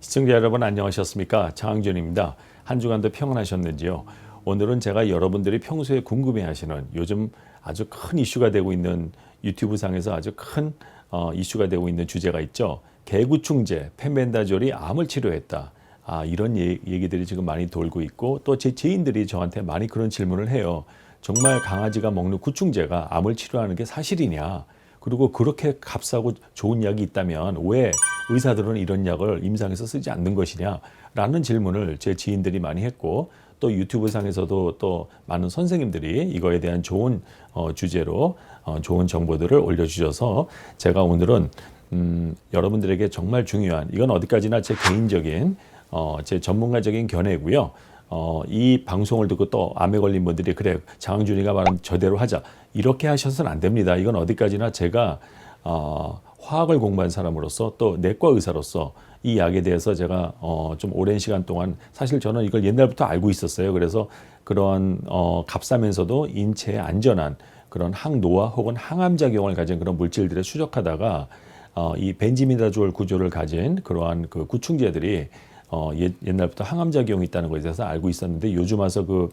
시청자 여러분 안녕하셨습니까? 장항준입니다. 한 주간도 평안하셨는지요? 오늘은 제가 여러분들이 평소에 궁금해하시는 요즘 아주 큰 이슈가 되고 있는 유튜브 상에서 아주 큰 어, 이슈가 되고 있는 주제가 있죠. 개구충제, 펜벤다졸이 암을 치료했다. 아, 이런 얘- 얘기들이 지금 많이 돌고 있고 또 제 지인들이 저한테 많이 그런 질문을 해요. 정말 강아지가 먹는 구충제가 암을 치료하는 게 사실이냐? 그리고 그렇게 값싸고 좋은 약이 있다면 왜 의사들은 이런 약을 임상에서 쓰지 않는 것이냐? 라는 질문을 제 지인들이 많이 했고 또 유튜브 상에서도 또 많은 선생님들이 이거에 대한 좋은 어, 주제로 어, 좋은 정보들을 올려주셔서 제가 오늘은 음, 여러분들에게 정말 중요한 이건 어디까지나 제 개인적인 어, 제 전문가적인 견해고요. 어, 이 방송을 듣고 또 암에 걸린 분들이 그래 장항준이가 말한 저대로 하자 이렇게 하셔서는 안 됩니다. 이건 어디까지나 제가 어, 화학을 공부한 사람으로서 또 내과 의사로서 이 약에 대해서 제가 어, 좀 오랜 시간 동안 사실 저는 이걸 옛날부터 알고 있었어요. 그래서 그런 어, 값싸면서도 인체에 안전한 그런 항노화 혹은 항암 작용을 가진 그런 물질들을 추적하다가 어, 이 벤지미다졸 구조를 가진 그러한 그 구충제들이 어, 옛, 옛날부터 항암 작용이 있다는 것에 대해서 알고 있었는데 요즘 와서 그,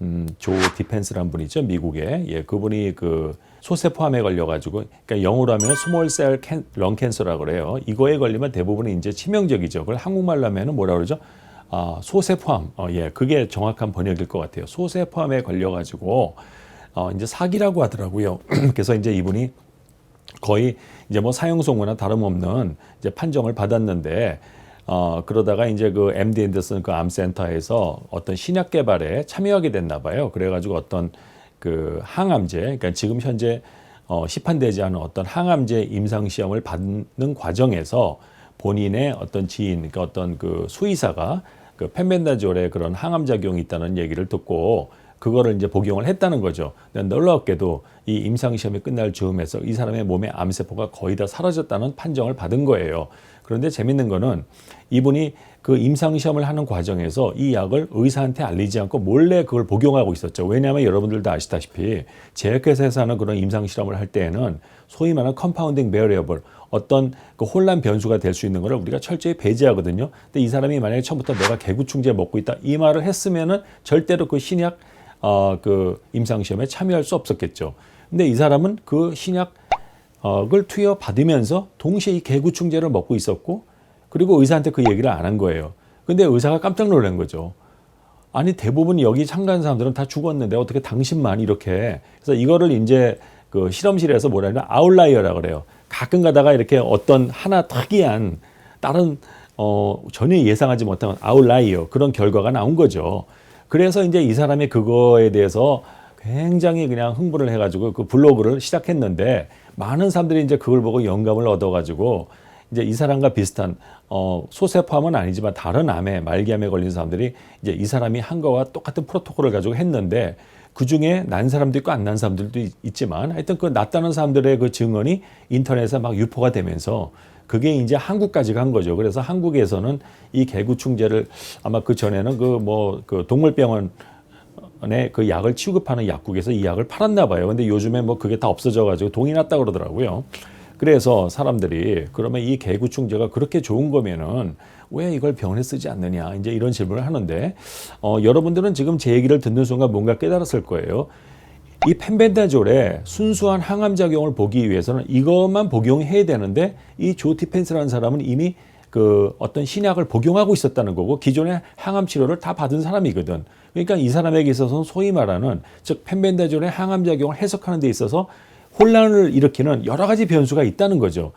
음, 조 디펜스란 분 있죠. 미국에. 예, 그분이 그 소세포암에 걸려가지고, 그러니까 영어로 하면 스몰셀 런 캔서라고 그래요. 이거에 걸리면 대부분 이제 치명적이죠. 그걸 한국말로 하면은 뭐라 그러죠? 아, 소세포암. 어, 예, 그게 정확한 번역일 것 같아요. 소세포암에 걸려가지고, 어, 이제 사기라고 하더라고요. 그래서 이제 이분이 거의 이제 뭐 사형선고나 다름없는 이제 판정을 받았는데 어 그러다가 이제 그 MD 앤더슨 그 암센터에서 어떤 신약 개발에 참여하게 됐나 봐요. 그래가지고 어떤 그 항암제, 그러니까 지금 현재 어 시판되지 않은 어떤 항암제 임상 시험을 받는 과정에서 본인의 어떤 지인, 그러니까 어떤 그 수의사가 그 펜벤다졸의 그런 항암 작용이 있다는 얘기를 듣고 그거를 이제 복용을 했다는 거죠. 근데 놀랍게도 이 임상 시험이 끝날 즈음에서 이 사람의 몸의 암세포가 거의 다 사라졌다는 판정을 받은 거예요. 그런데 재밌는 거는 이분이 그 임상 시험을 하는 과정에서 이 약을 의사한테 알리지 않고 몰래 그걸 복용하고 있었죠. 왜냐하면 여러분들도 아시다시피 제약회사에서 하는 그런 임상 실험을 할 때에는 소위 말하는 컴파운딩 베리어블 어떤 그 혼란 변수가 될 수 있는 거를 우리가 철저히 배제하거든요. 근데 이 사람이 만약에 처음부터 내가 개구충제 먹고 있다 이 말을 했으면은 절대로 그 신약 어, 그 임상 시험에 참여할 수 없었겠죠. 근데 이 사람은 그 신약 을 투여 받으면서 동시에 이 개구충제를 먹고 있었고 그리고 의사한테 그 얘기를 안 한 거예요. 근데 의사가 깜짝 놀란 거죠. 아니 대부분 여기 참가한 사람들은 다 죽었는데 어떻게 당신만 이렇게 그래서 이거를 이제 그 실험실에서 뭐라 하냐 아웃라이어라 그래요. 가끔 가다가 이렇게 어떤 하나 특이한 다른 어 전혀 예상하지 못한 아웃라이어 그런 결과가 나온 거죠. 그래서 이제 이 사람이 그거에 대해서 굉장히 그냥 흥분을 해가지고 그 블로그를 시작했는데 많은 사람들이 이제 그걸 보고 영감을 얻어가지고 이제 이 사람과 비슷한 어 소세포암은 아니지만 다른 암에 말기암에 걸린 사람들이 이제 이 사람이 한 거와 똑같은 프로토콜을 가지고 했는데 그 중에 난 사람도 있고 안 난 사람들도 있- 있지만 하여튼 그 낫다는 사람들의 그 증언이 인터넷에 막 유포가 되면서 그게 이제 한국까지 간 거죠. 그래서 한국에서는 이 개구충제를 아마 그 전에는 그 뭐그 동물병원 네, 그 약을 취급하는 약국에서 이 약을 팔았나 봐요. 근데 요즘에 뭐 그게 다 없어져 가지고 동이 났다 그러더라고요. 그래서 사람들이 그러면 이 개구충제가 그렇게 좋은 거면은 왜 이걸 병원에 쓰지 않느냐 이제 이런 질문을 하는데 어, 여러분들은 지금 제 얘기를 듣는 순간 뭔가 깨달았을 거예요. 이 펜벤다졸의 순수한 항암 작용을 보기 위해서는 이것만 복용해야 되는데 이 조티펜스라는 사람은 이미 그 어떤 신약을 복용하고 있었다는 거고 기존의 항암 치료를 다 받은 사람이거든. 그러니까 이 사람에게 있어서는 소위 말하는 즉 펜벤다졸의 항암 작용을 해석하는 데 있어서 혼란을 일으키는 여러 가지 변수가 있다는 거죠.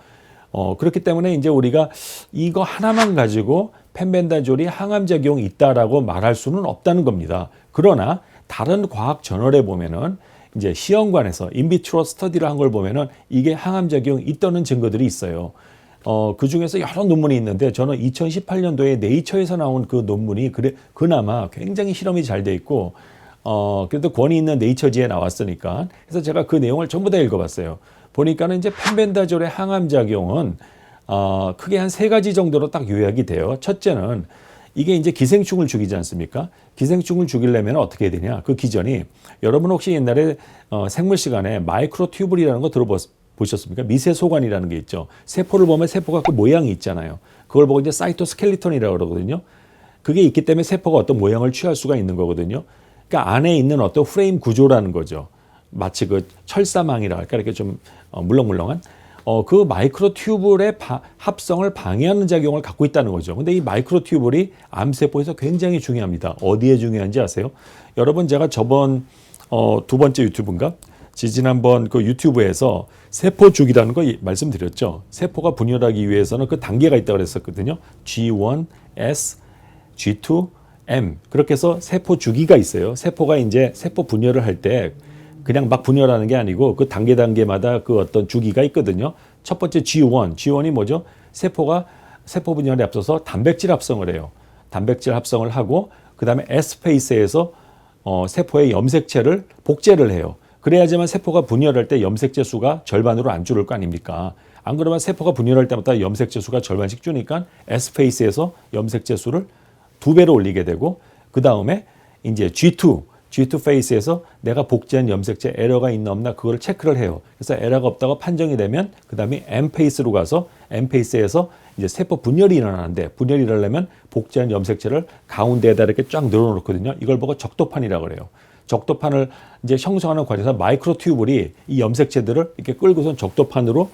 어, 그렇기 때문에 이제 우리가 이거 하나만 가지고 펜벤다졸이 항암 작용이 있다라고 말할 수는 없다는 겁니다. 그러나 다른 과학 저널에 보면은 이제 시험관에서 인비트로 스터디를 한 걸 보면은 이게 항암 작용이 있다는 증거들이 있어요. 어, 그 중에서 여러 논문이 있는데 저는 2018년도에 네이처에서 나온 그 논문이 그래, 그나마 굉장히 실험이 잘 돼 있고 어, 그래도 권위 있는 네이처지에 나왔으니까. 그래서 제가 그 내용을 전부 다 읽어봤어요. 보니까는 이제 펜벤다졸의 항암 작용은 어, 크게 한 세 가지 정도로 딱 요약이 돼요. 첫째는 이게 이제 기생충을 죽이지 않습니까? 기생충을 죽이려면 어떻게 해야 되냐? 그 기전이 여러분 혹시 옛날에 어, 생물 시간에 마이크로 튜블이라는 거 들어봤 보셨습니까? 미세 소관이라는 게 있죠. 세포를 보면 세포가 그 모양이 있잖아요. 그걸 보고 이제 사이토스켈리톤이라고 그러거든요. 그게 있기 때문에 세포가 어떤 모양을 취할 수가 있는 거거든요. 그러니까 안에 있는 어떤 프레임 구조라는 거죠. 마치 그 철사망이라 할까 이렇게 좀 어, 물렁물렁한 어, 그 마이크로 튜블의 바, 합성을 방해하는 작용을 갖고 있다는 거죠. 근데 이 마이크로 튜블이 암세포에서 굉장히 중요합니다. 어디에 중요한지 아세요? 여러분 제가 저번 어, 두 번째 유튜브인가? 지지난번 그 유튜브에서 세포 주기라는 거 말씀드렸죠. 세포가 분열하기 위해서는 그 단계가 있다고 그랬었거든요. G1, S, G2, M. 그렇게 해서 세포 주기가 있어요. 세포가 이제 세포 분열을 할 때 그냥 막 분열하는 게 아니고 그 단계 단계마다 그 어떤 주기가 있거든요. 첫 번째 G1. G1이 뭐죠? 세포가 세포 분열에 앞서서 단백질 합성을 해요. 단백질 합성을 하고 그 다음에 S 페이스에서 어, 세포의 염색체를 복제를 해요. 그래야지만 세포가 분열할 때 염색체 수가 절반으로 안 줄을 거 아닙니까? 안 그러면 세포가 분열할 때마다 염색체 수가 절반씩 주니까 S 페이스에서 염색체 수를 두 배로 올리게 되고 그 다음에 이제 G2 G2 페이스에서 내가 복제한 염색체 에러가 있나 없나 그걸 체크를 해요. 그래서 에러가 없다고 판정이 되면 그 다음에 M 페이스로 가서 M 페이스에서 이제 세포 분열이 일어나는데 분열이 일어나려면 복제한 염색체를 가운데에다 이렇게 쫙 늘어놓거든요. 이걸 보고 적도판이라고 그래요. 적도판을 이제 형성하는 과정에서 마이크로 튜블이 이 염색체들을 이렇게 끌고선 적도판으로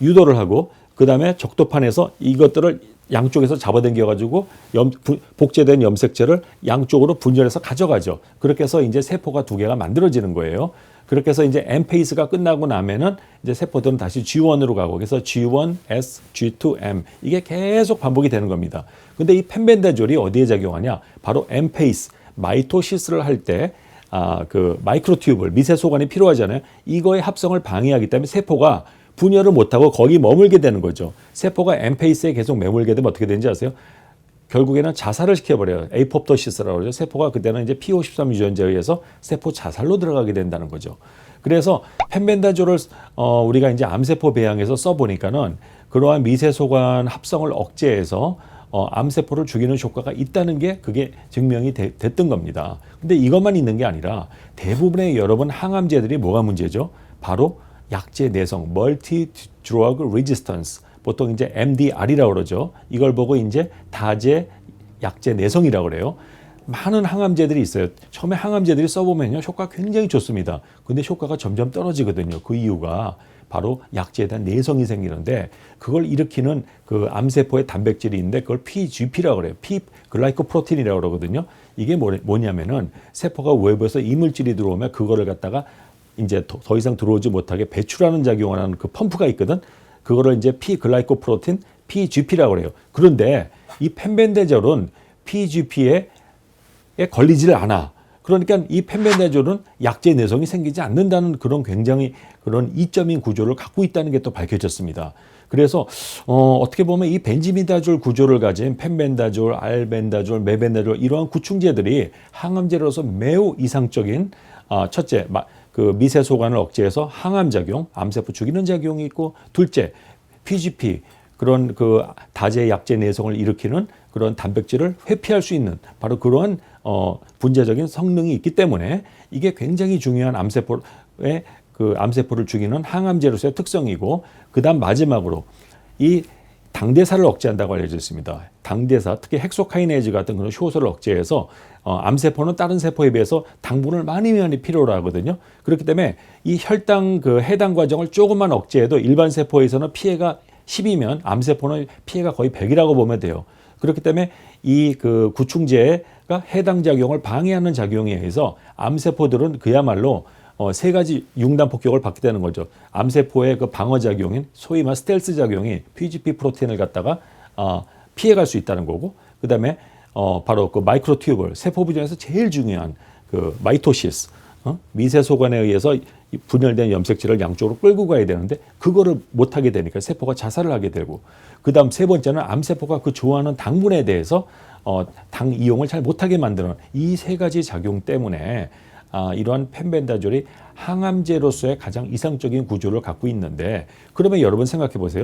유도를 하고 그 다음에 적도판에서 이것들을 양쪽에서 잡아당겨 가지고 염, 부, 복제된 염색체를 양쪽으로 분열해서 가져가죠. 그렇게 해서 이제 세포가 두 개가 만들어지는 거예요. 그렇게 해서 이제 M 페이스가 끝나고 나면은 이제 세포들은 다시 G1으로 가고 그래서 G1, S, G2, M 이게 계속 반복이 되는 겁니다. 근데 이 펜벤다졸이 어디에 작용하냐? 바로 M 페이스 마이토시스를 할 때 아, 그 마이크로튜브를 미세 소관이 필요하잖아요. 이거의 합성을 방해하기 때문에 세포가 분열을 못하고 거기 머물게 되는 거죠. 세포가 엠페이스에 계속 머물게 되면 어떻게 되는지 아세요? 결국에는 자살을 시켜버려요. 에이포토시스라고 그러죠. 세포가 그때는 이제 P53 유전자에 의해서 세포 자살로 들어가게 된다는 거죠. 그래서 펜벤다졸을 어, 우리가 이제 암세포 배양에서 써보니까는 그러한 미세소관 합성을 억제해서 어, 암세포를 죽이는 효과가 있다는 게 그게 증명이 되, 됐던 겁니다. 근데 이것만 있는 게 아니라 대부분의 여러분 항암제들이 뭐가 문제죠? 바로 약제 내성, 멀티 드러그 레지스턴스 보통 이제 MDR이라고 그러죠. 이걸 보고 이제 다제 약제 내성이라고 그래요. 많은 항암제들이 있어요. 처음에 항암제들이 써보면요. 효과 굉장히 좋습니다. 근데 효과가 점점 떨어지거든요. 그 이유가 바로 약제에 대한 내성이 생기는데 그걸 일으키는 그 암세포의 단백질이 있는데 그걸 PGP라고 그래요. P 글라이코프로틴이라고 그러거든요. 이게 뭐냐면은 세포가 외부에서 이물질이 들어오면 그거를 갖다가 이제 더, 더 이상 들어오지 못하게 배출하는 작용을 하는 그 펌프가 있거든. 그거를 이제 P글라이코프로틴 PGP라고 그래요. 그런데 이 펜벤데졸은 PGP에 걸리지를 않아. 그러니까 이 펜벤다졸은 약제 내성이 생기지 않는다는 그런 굉장히 그런 이점인 구조를 갖고 있다는 게 또 밝혀졌습니다. 그래서 어, 어떻게 보면 이 벤지미다졸 구조를 가진 펜벤다졸, 알벤다졸, 메벤다졸 이러한 구충제들이 항암제로서 매우 이상적인 어, 첫째 그 미세 소관을 억제해서 항암 작용, 암세포 죽이는 작용이 있고 둘째 PGP 그런 그 다제 약제 내성을 일으키는 그런 단백질을 회피할 수 있는 바로 그러한 어 분자적인 성능이 있기 때문에 이게 굉장히 중요한 암세포의 그 암세포를 죽이는 항암제로서의 특성이고 그다음 마지막으로 이 당대사를 억제한다고 알려져 있습니다. 당대사, 특히 헥소카이네즈 같은 그런 효소를 억제해서 어, 암세포는 다른 세포에 비해서 당분을 많이 많이 필요로 하거든요. 그렇기 때문에 이 혈당 그 해당 과정을 조금만 억제해도 일반 세포에서는 피해가 10이면 암세포는 피해가 거의 100이라고 보면 돼요. 그렇기 때문에 이 그 구충제 가 해당 작용을 방해하는 작용에 의해서 암세포들은 그야말로 어, 세 가지 융단 폭격을 받게 되는 거죠. 암세포의 그 방어 작용인 소위 말 스텔스 작용이 PGP 프로테인을 갖다가 어, 피해갈 수 있다는 거고, 그 다음에 어, 바로 그 마이크로 튜블 세포 부전에서 제일 중요한 그 마이토시스 어? 미세 소관에 의해서 분열된 염색체를 양쪽으로 끌고 가야 되는데 그거를 못 하게 되니까 세포가 자살을 하게 되고 그다음 세 번째는 암세포가 그 좋아하는 당분에 대해서 어, 당 이용을 잘 못하게 만드는 이 세 가지 작용 때문에 아, 이러한 펜벤다졸이 항암제로서의 가장 이상적인 구조를 갖고 있는데 그러면 여러분 생각해 보세요.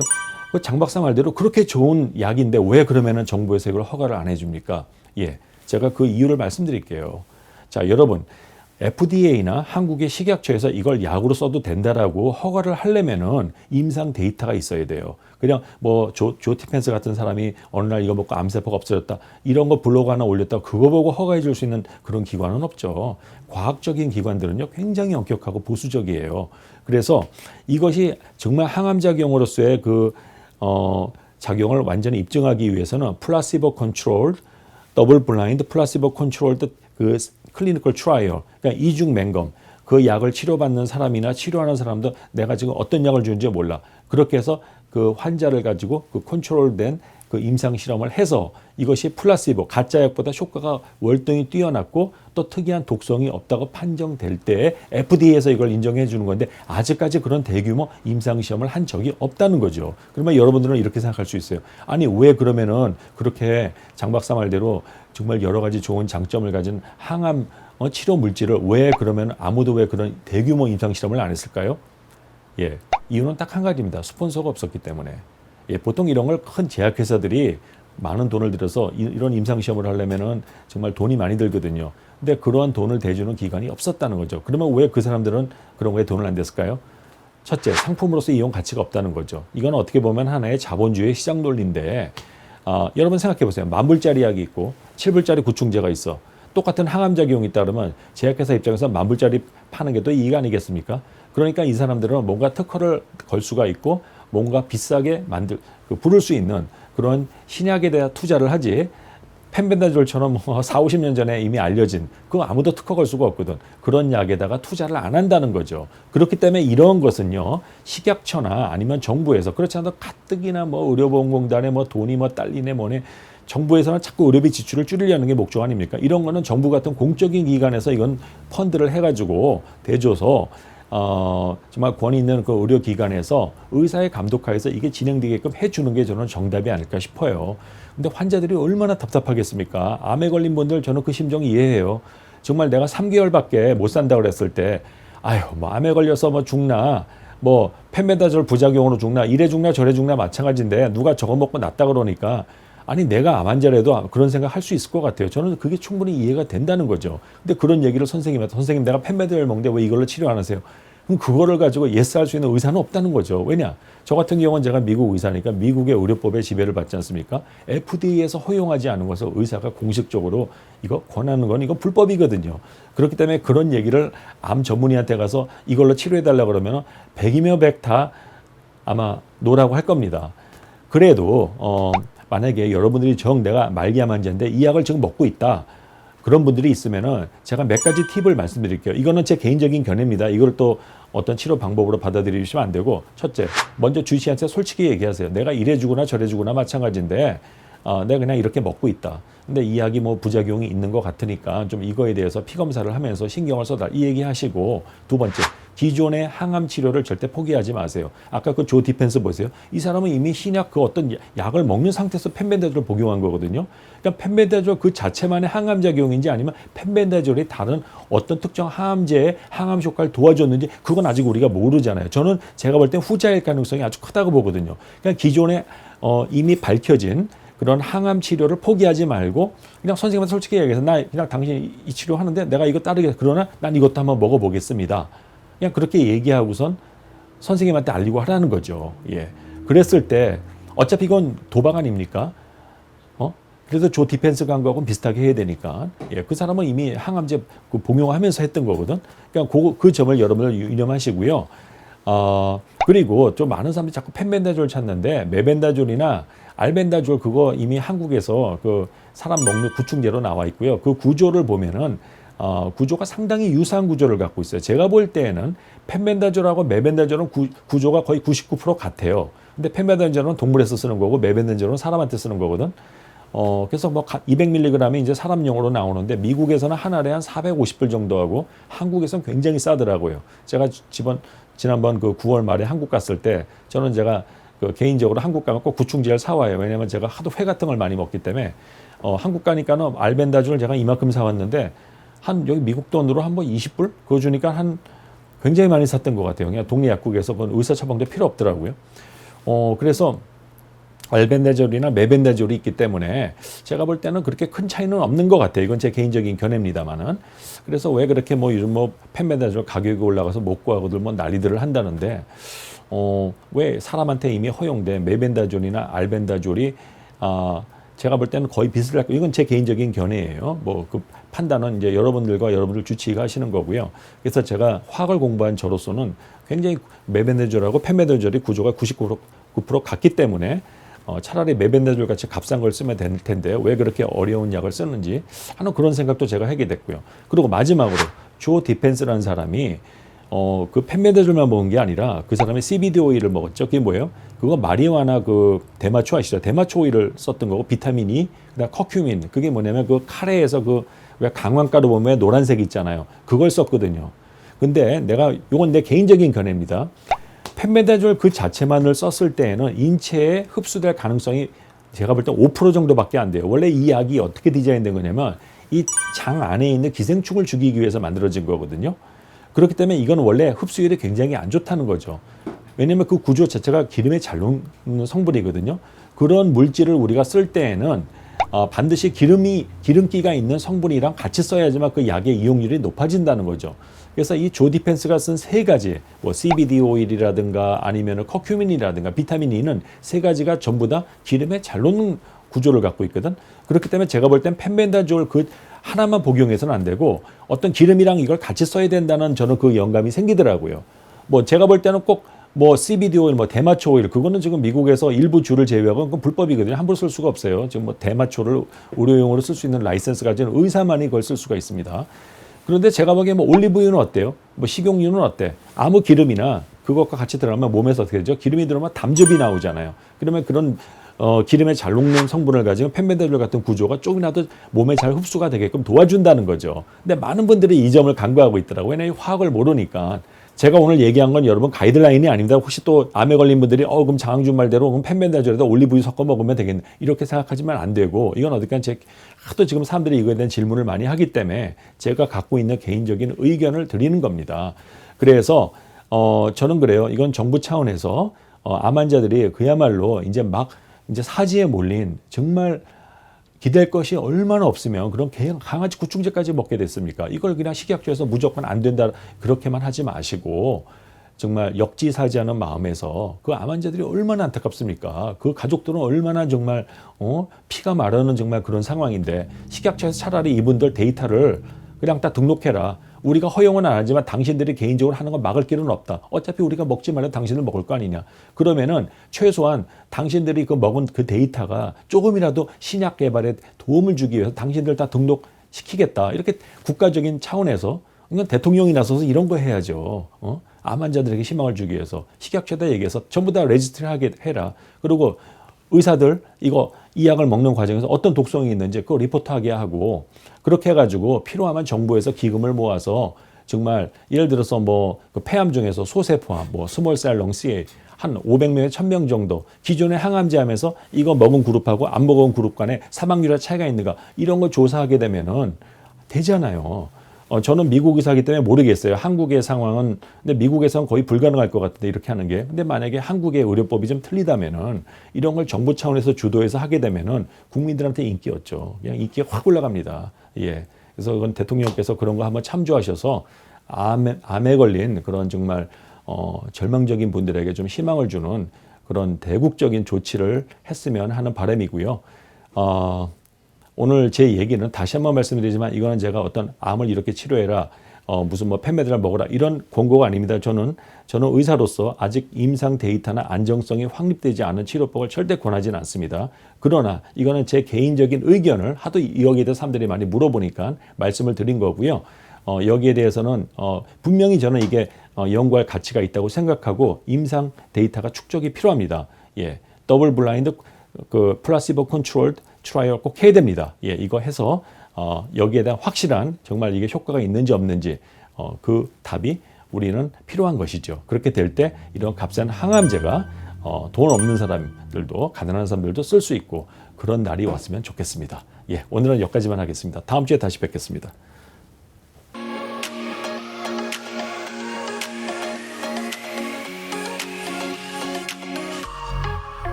그 장박사 말대로 그렇게 좋은 약인데 왜 그러면은 정부에서 이걸 허가를 안 해줍니까? 예, 제가 그 이유를 말씀드릴게요. 자, 여러분 FDA나 한국의 식약처에서 이걸 약으로 써도 된다라고 허가를 하려면은 임상 데이터가 있어야 돼요. 그냥 뭐 조, 조 티펜스 같은 사람이 어느 날 이거 먹고 암세포가 없어졌다 이런 거 블로그 하나 올렸다 그거 보고 허가해 줄 수 있는 그런 기관은 없죠. 과학적인 기관들은요 굉장히 엄격하고 보수적이에요. 그래서 이것이 정말 항암 작용으로서의 그 어, 작용을 완전히 입증하기 위해서는 플라시보 컨트롤 더블 블라인드 플라시보 컨트롤드 그 클리니컬 트라이얼 그러니까 이중 맹검 그 약을 치료받는 사람이나 치료하는 사람도 내가 지금 어떤 약을 주는지 몰라. 그렇게 해서 그 환자를 가지고 그 컨트롤된 그 임상 실험을 해서 이것이 플라시보 가짜 약보다 효과가 월등히 뛰어났고 또 특이한 독성이 없다고 판정될 때 FDA에서 이걸 인정해 주는 건데 아직까지 그런 대규모 임상 시험을 한 적이 없다는 거죠. 그러면 여러분들은 이렇게 생각할 수 있어요. 아니 왜 그러면은 그렇게 장 박사 말대로 정말 여러 가지 좋은 장점을 가진 항암 어, 치료 물질을 왜 그러면 아무도 왜 그런 대규모 임상 실험을 안 했을까요? 예, 이유는 딱 한 가지입니다. 스폰서가 없었기 때문에. 예, 보통 이런 걸 큰 제약회사들이 많은 돈을 들여서 이- 이런 임상시험을 하려면은 정말 돈이 많이 들거든요. 근데 그러한 돈을 대주는 기관이 없었다는 거죠. 그러면 왜 그 사람들은 그런 거에 돈을 안 댔을까요? 첫째, 상품으로서 이용 가치가 없다는 거죠. 이건 어떻게 보면 하나의 자본주의 시장 논리인데, 아, 여러분 생각해 보세요. 만 불짜리 약이 있고, 칠 불짜리 구충제가 있어. 똑같은 항암작용이 있다 그러면 제약회사 입장에서 만 불짜리 파는 게 또 이익 아니겠습니까? 그러니까 이 사람들은 뭔가 특허를 걸 수가 있고, 뭔가 비싸게 만들, 그 부를 수 있는 그런 신약에 대한 투자를 하지, 펜벤다졸처럼 뭐 4, 50년 전에 이미 알려진 그거 아무도 특허 걸 수가 없거든. 그런 약에다가 투자를 안 한다는 거죠. 그렇기 때문에 이런 것은요. 식약처나 아니면 정부에서 그렇지 않아도 가뜩이나 뭐 의료보험공단에 뭐 돈이 뭐 딸리네 뭐네 정부에서는 자꾸 의료비 지출을 줄이려는 게 목적 아닙니까? 이런 거는 정부 같은 공적인 기관에서 이건 펀드를 해가지고 대줘서 어, 정말 권위 있는 그 의료기관에서 의사의 감독하에서 이게 진행되게끔 해주는 게 저는 정답이 아닐까 싶어요. 근데 환자들이 얼마나 답답하겠습니까? 암에 걸린 분들 저는 그 심정 이해해요. 정말 내가 3개월밖에 못 산다 그랬을 때, 아유, 뭐 암에 걸려서 뭐 죽나, 뭐 펜메다졸 부작용으로 죽나, 이래 죽나 저래 죽나 마찬가지인데 누가 저거 먹고 낫다 그러니까 아니 내가 암 환자라도 그런 생각 할 수 있을 것 같아요. 저는 그게 충분히 이해가 된다는 거죠. 근데 그런 얘기를 선생님한테 선생님 내가 펜메드를 먹는데 왜 이걸로 치료 안 하세요? 그럼 그거를 가지고 예스 할 수 있는 의사는 없다는 거죠. 왜냐? 저 같은 경우는 제가 미국 의사니까 미국의 의료법에 지배를 받지 않습니까? FDA에서 허용하지 않은 것을 의사가 공식적으로 이거 권하는 건 이거 불법이거든요. 그렇기 때문에 그런 얘기를 암 전문의한테 가서 이걸로 치료해 달라 그러면 백이며 백다 아마 노라고 할 겁니다. 그래도 어 만약에 여러분들이 정 내가 말기암 환자인데 이 약을 지금 먹고 있다. 그런 분들이 있으면은 제가 몇 가지 팁을 말씀드릴게요. 이거는 제 개인적인 견해입니다. 이걸 또 어떤 치료 방법으로 받아들이시면 안 되고 첫째, 먼저 주치의한테 솔직히 얘기하세요. 내가 이래 주거나 저래 주거나 마찬가지인데 어, 내가 그냥 이렇게 먹고 있다. 근데 이 약이 뭐 부작용이 있는 것 같으니까 좀 이거에 대해서 피 검사를 하면서 신경을 써달 이 얘기 하시고 두 번째 기존의 항암 치료를 절대 포기하지 마세요. 아까 그 조 디펜스 보세요. 이 사람은 이미 신약 그 어떤 약을 먹는 상태에서 펜벤다졸을 복용한 거거든요. 그러니까 펜벤다졸 그 자체만의 항암 작용인지 아니면 펜벤다졸이 다른 어떤 특정 항암제의 항암 효과를 도와줬는지 그건 아직 우리가 모르잖아요. 저는 제가 볼때 후자일 가능성이 아주 크다고 보거든요. 그냥 기존에 어, 이미 밝혀진 그런 항암 치료를 포기하지 말고 그냥 선생님한테 솔직히 얘기해서 나 그냥 당신 이 치료 하는데 내가 이거 따르게 그러나 난 이것도 한번 먹어보겠습니다. 그냥 그렇게 얘기하고선 선생님한테 알리고 하라는 거죠. 예. 그랬을 때 어차피 이건 도박 아닙니까? 어? 그래서 조 디펜스 간 거하고는 비슷하게 해야 되니까. 예. 그 사람은 이미 항암제 그 복용하면서 했던 거거든. 그러니까 그, 그 점을 여러분들 유념하시고요. 어, 그리고 좀 많은 사람들이 자꾸 펜벤다졸 찾는데 메벤다졸이나 알벤다졸 그거 이미 한국에서 그 사람 먹는 구충제로 나와 있고요. 그 구조를 보면은 어, 구조가 상당히 유사한 구조를 갖고 있어요. 제가 볼 때에는 펜벤다졸하고 메벤다졸은 구, 구조가 거의 99% 같아요. 근데 펜벤다졸은 동물에서 쓰는 거고 메벤다졸은 사람한테 쓰는 거거든. 어, 그래서 뭐 200mg이 이제 사람용으로 나오는데 미국에서는 한 알에 한 450불 정도 하고 한국에서는 굉장히 싸더라고요. 제가 지번 지난번 그 9월 말에 한국 갔을 때 저는 제가 그 개인적으로 한국 가면 꼭 구충제를 사와요. 왜냐면 제가 하도 회 같은 걸 많이 먹기 때문에 어, 한국 가니까는 알벤다졸을 제가 이만큼 사왔는데 한 여기 미국 돈으로 한 번 20불 그거 주니까 한 굉장히 많이 샀던 것 같아요. 그냥 동네 약국에서 그건 의사 처방도 필요 없더라고요. 어, 그래서 알벤다졸이나 메벤다졸이 있기 때문에 제가 볼 때는 그렇게 큰 차이는 없는 것 같아요. 이건 제 개인적인 견해입니다만은. 그래서 왜 그렇게 뭐 요즘 뭐 펜벤다졸 가격이 올라가서 못 구하고들 뭐 난리들을 한다는데 어, 왜 사람한테 이미 허용된 메벤다졸이나 알벤다졸이 아, 제가 볼 때는 거의 비슷할 거. 이건 제 개인적인 견해예요. 뭐 그 판단은 이제 여러분들과 여러분들 주치의가 하시는 거고요. 그래서 제가 화학을 공부한 저로서는 굉장히 메벤다졸하고 펜벤다졸이 구조가 99% 9% 같기 때문에 어, 차라리 메벤다졸 같이 값싼 걸 쓰면 될 텐데 왜 그렇게 어려운 약을 쓰는지 하는 그런 생각도 제가 하게 됐고요. 그리고 마지막으로 조 디펜스라는 사람이 어, 그 펜메다졸만 먹은 게 아니라 그 사람이 CBD 오일을 먹었죠. 그게 뭐예요? 그거 마리화나 그 대마초 아시죠? 대마초 오일을 썼던 거고 비타민 E, 그다음 커큐민. 그게 뭐냐면 그 카레에서 그 왜 강황가루 보면 노란색 있잖아요. 그걸 썼거든요. 근데 내가 이건 내 개인적인 견해입니다. 펜메다졸 그 자체만을 썼을 때에는 인체에 흡수될 가능성이 제가 볼 때 5% 정도밖에 안 돼요. 원래 이 약이 어떻게 디자인된 거냐면 이 장 안에 있는 기생충을 죽이기 위해서 만들어진 거거든요. 그렇기 때문에 이건 원래 흡수율이 굉장히 안 좋다는 거죠. 왜냐하면 그 구조 자체가 기름에 잘 녹는 성분이거든요. 그런 물질을 우리가 쓸 때에는 어, 반드시 기름이 기름기가 있는 성분이랑 같이 써야지만 그 약의 이용률이 높아진다는 거죠. 그래서 이 조 디펜스가 쓴 세 가지, 뭐 CBD 오일이라든가 아니면 커큐민이라든가 비타민 E는 세 가지가 전부 다 기름에 잘 녹는 구조를 갖고 있거든. 그렇기 때문에 제가 볼 땐 펜벤다졸 그 하나만 복용해서는 안 되고 어떤 기름이랑 이걸 같이 써야 된다는 저는 그 영감이 생기더라고요. 뭐 제가 볼 때는 꼭 뭐 CBD 오일, 뭐 대마초 오일 그거는 지금 미국에서 일부 주를 제외하고 그건 불법이거든요. 함부로 쓸 수가 없어요. 지금 뭐 대마초를 의료용으로 쓸 수 있는 라이센스 가진 의사만이 그걸 쓸 수가 있습니다. 그런데 제가 보기에 뭐 올리브유는 어때요? 뭐 식용유는 어때? 아무 기름이나 그것과 같이 들어가면 몸에서 어떻게 되죠? 기름이 들어가면 담즙이 나오잖아요. 그러면 그런 어, 기름에 잘 녹는 성분을 가지고 펜벤다졸 같은 구조가 조금이라도 몸에 잘 흡수가 되게끔 도와준다는 거죠. 근데 많은 분들이 이 점을 간과하고 있더라고요. 왜냐하면 화학을 모르니까. 제가 오늘 얘기한 건 여러분 가이드라인이 아닙니다. 혹시 또 암에 걸린 분들이 어 그럼 장항준 말대로 그럼 펜벤다졸에다 올리브유 섞어 먹으면 되겠네. 이렇게 생각하지만 안 되고 이건 어디까지 제 하도 지금 사람들이 이거에 대한 질문을 많이 하기 때문에 제가 갖고 있는 개인적인 의견을 드리는 겁니다. 그래서 어 저는 그래요. 이건 정부 차원에서 어, 암 환자들이 그야말로 이제 막 이제 사지에 몰린 정말 기댈 것이 얼마나 없으면 그런 개- 강아지 구충제까지 먹게 됐습니까? 이걸 그냥 식약처에서 무조건 안 된다 그렇게만 하지 마시고 정말 역지사지하는 마음에서 그 암 환자들이 얼마나 안타깝습니까? 그 가족들은 얼마나 정말 어? 피가 마르는 정말 그런 상황인데 식약처에서 차라리 이분들 데이터를 그냥 다 등록해라. 우리가 허용은 안 하지만 당신들이 개인적으로 하는 건 막을 길은 없다. 어차피 우리가 먹지 말면 당신들 먹을 거 아니냐. 그러면은 최소한 당신들이 그 먹은 그 데이터가 조금이라도 신약 개발에 도움을 주기 위해서 당신들 다 등록시키겠다. 이렇게 국가적인 차원에서 이건 대통령이 나서서 이런 거 해야죠. 어? 암 환자들에게 희망을 주기 위해서 식약처에다 얘기해서 전부 다 레지스트리 하게 해라. 그리고 의사들 이거 이 약을 먹는 과정에서 어떤 독성이 있는지 그거 리포트하게 하고 그렇게 해가지고 필요하면 정부에서 기금을 모아서 정말 예를 들어서 뭐 그 폐암 중에서 소세포암, 뭐 스몰셀 렁스에 한 500명에 1000명 정도 기존의 항암제 하면서 이거 먹은 그룹하고 안 먹은 그룹 간에 사망률의 차이가 있는가 이런 걸 조사하게 되면은 되잖아요. 어, 저는 미국 의사기 때문에 모르겠어요. 한국의 상황은 근데 미국에서는 거의 불가능할 것 같은데 이렇게 하는 게. 근데 만약에 한국의 의료법이 좀 틀리다면은 이런 걸 정부 차원에서 주도해서 하게 되면은 국민들한테 인기였죠. 그냥 인기가 확 올라갑니다. 예. 그래서 그건 대통령께서 그런 거 한번 참조하셔서 암에, 암에 걸린 그런 정말 어, 절망적인 분들에게 좀 희망을 주는 그런 대국적인 조치를 했으면 하는 바람이고요. 어, 오늘 제 얘기는 다시 한번 말씀드리지만 이거는 제가 어떤 암을 이렇게 치료해라. 어, 무슨 뭐 펜메드를 먹어라 이런 권고가 아닙니다. 저는 저는 의사로서 아직 임상 데이터나 안정성이 확립되지 않은 치료법을 절대 권하지는 않습니다. 그러나 이거는 제 개인적인 의견을 하도 여기에 대해서 사람들이 많이 물어보니까 말씀을 드린 거고요. 어, 여기에 대해서는 어, 분명히 저는 이게 어, 연구할 가치가 있다고 생각하고 임상 데이터가 축적이 필요합니다. 예, 더블 블라인드 그 플라시보 컨트롤 트라이얼 꼭 해야 됩니다. 예, 이거 해서 어, 여기에 대한 확실한 정말 이게 효과가 있는지 없는지 어, 그 답이 우리는 필요한 것이죠. 그렇게 될 때 이런 값싼 항암제가 어, 돈 없는 사람들도 가난한 사람들도 쓸 수 있고 그런 날이 왔으면 좋겠습니다. 예, 오늘은 여기까지만 하겠습니다. 다음 주에 다시 뵙겠습니다.